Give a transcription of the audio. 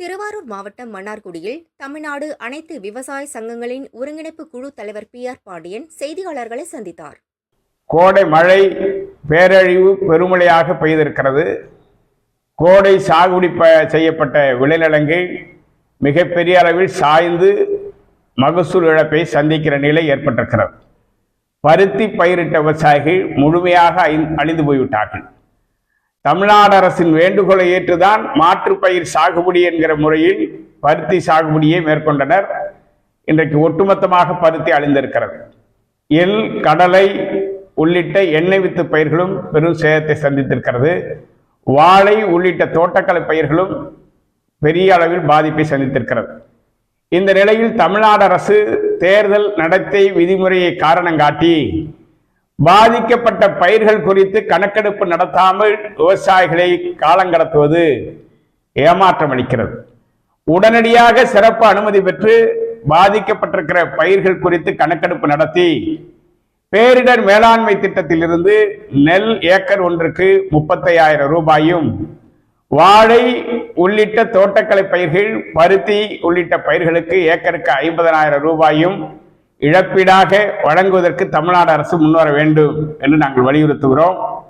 திருவாரூர் மாவட்டம் மன்னார்குடியில் தமிழ்நாடு அனைத்து விவசாய சங்கங்களின் ஒருங்கிணைப்பு குழு தலைவர் பி ஆர் பாண்டியன் செய்தியாளர்களை சந்தித்தார். கோடை மழை பேரழிவு பெருமழையாக பெய்திருக்கிறது. கோடை சாகுபடி ப- செய்யப்பட்ட விளைநிலங்கள் மிகப்பெரிய அளவில் சாய்ந்து மகசூல் இழப்பை சந்திக்கிற நிலை ஏற்பட்டிருக்கிறது. பருத்தி பயிரிட்ட விவசாயிகள் முழுமையாக அழிந்து போய்விட்டார்கள். தமிழ்நாடு அரசின் வேண்டுகோளை ஏற்றுதான் மாற்றுப்பயிர் சாகுபடி என்கிற முறையில் பருத்தி சாகுபடியை மேற்கொண்டனர். இன்றைக்கு ஒட்டுமொத்தமாக பருத்தி அழிந்திருக்கிறது. எள் கடலை உள்ளிட்ட எண்ணெய் வித்து பயிர்களும் பெரும் சேதத்தை சந்தித்திருக்கிறது. வாழை உள்ளிட்ட தோட்டக்கலை பயிர்களும் பெரிய அளவில் பாதிப்பை சந்தித்திருக்கிறது. இந்த நிலையில் தமிழ்நாடு அரசு தேர்தல் நடத்தை விதிமுறையை காரணம் காட்டி பாதிக்கப்பட்ட பயிர்கள் குறித்து கணக்கெடுப்பு நடத்தாமல் விவசாயிகளை காலங்கடத்துவது ஏமாற்றம் அளிக்கிறது. உடனடியாக சிறப்பு அனுமதி பெற்று பாதிக்கப்பட்டிருக்கிற பயிர்கள் குறித்து கணக்கெடுப்பு நடத்தி பேரிடர் மேலாண்மை திட்டத்திலிருந்து நெல் ஏக்கர் ஒன்றுக்கு முப்பத்தையாயிரம் ரூபாயும் வாழை உள்ளிட்ட தோட்டக்கலை பயிர்கள் பருத்தி உள்ளிட்ட பயிர்களுக்கு ஏக்கருக்கு ஐம்பதனாயிரம் ரூபாயும் இழப்பீடாக வழங்குவதற்கு தமிழ்நாடு அரசு முன்வர வேண்டும் என்று நாங்கள் வலியுறுத்துகிறோம்.